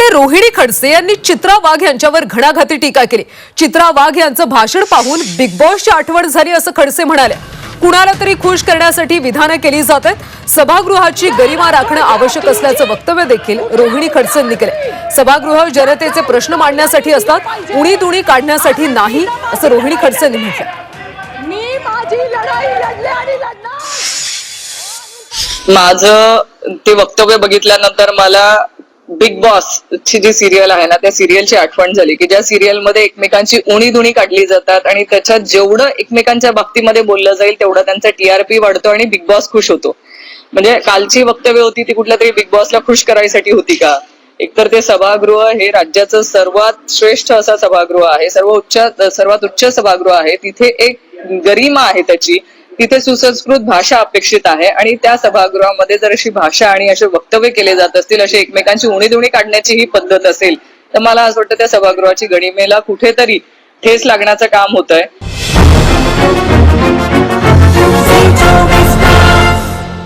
एकीकडे रोहिणी खडसे यांनी चित्रा वाघ यांच्यावर घणाघाती टीका केली. चित्रा वाघ यांचं भाषण पाहून बिग बॉसची आठवण झाली असं खडसे म्हणाले. कुणाला तरी खुश करण्यासाठी विधानं केली जात आहेत. सभागृहाची गरिमा राखणं आवश्यक असल्याचं वक्तव्य देखील रोहिणी खडसेंनी केले सभागृह जनतेचे प्रश्न मांडण्यासाठी असतात उणी दुणी काढण्यासाठी नाही असं रोहिणी खडसेंनी म्हटलं मी माझी लढाई लढले आणि लढणार. माझं ते वक्तव्य बघितल्यानंतर मला बिग बॉस ची जी सिरियल आहे ना त्या सिरियलची आठवण झाली की ज्या सिरियलमध्ये एकमेकांची उणी दुणी काढली जातात आणि त्याच्यात जेवढं एकमेकांच्या बाबतीमध्ये बोललं जाईल तेवढं त्यांचा टीआरपी वाढतो आणि बिग बॉस खुश होतो. म्हणजे कालची वक्तव्य होती ती कुठल्या तरी बिग बॉसला खुश करायसाठी होती का? एकतर ते सभागृह हे राज्याचं सर्वात श्रेष्ठ असं सभागृह आहे सर्व उच्च सर्वात उच्च सभागृह आहे तिथे एक गरिमा आहे त्याची. तिथे सुसंस्कृत भाषा अपेक्षित आहे आणि त्या सभागृहामध्ये जर अशी भाषा आणि असे वक्तव्य केले जात असतील अशी एकमेकांची उणीधुणी काढण्याची ही पद्धत असेल तर मला असं वाटतं त्या सभागृहाची गणिमेला कुठेतरी ठेस लागण्याचं काम होत आहे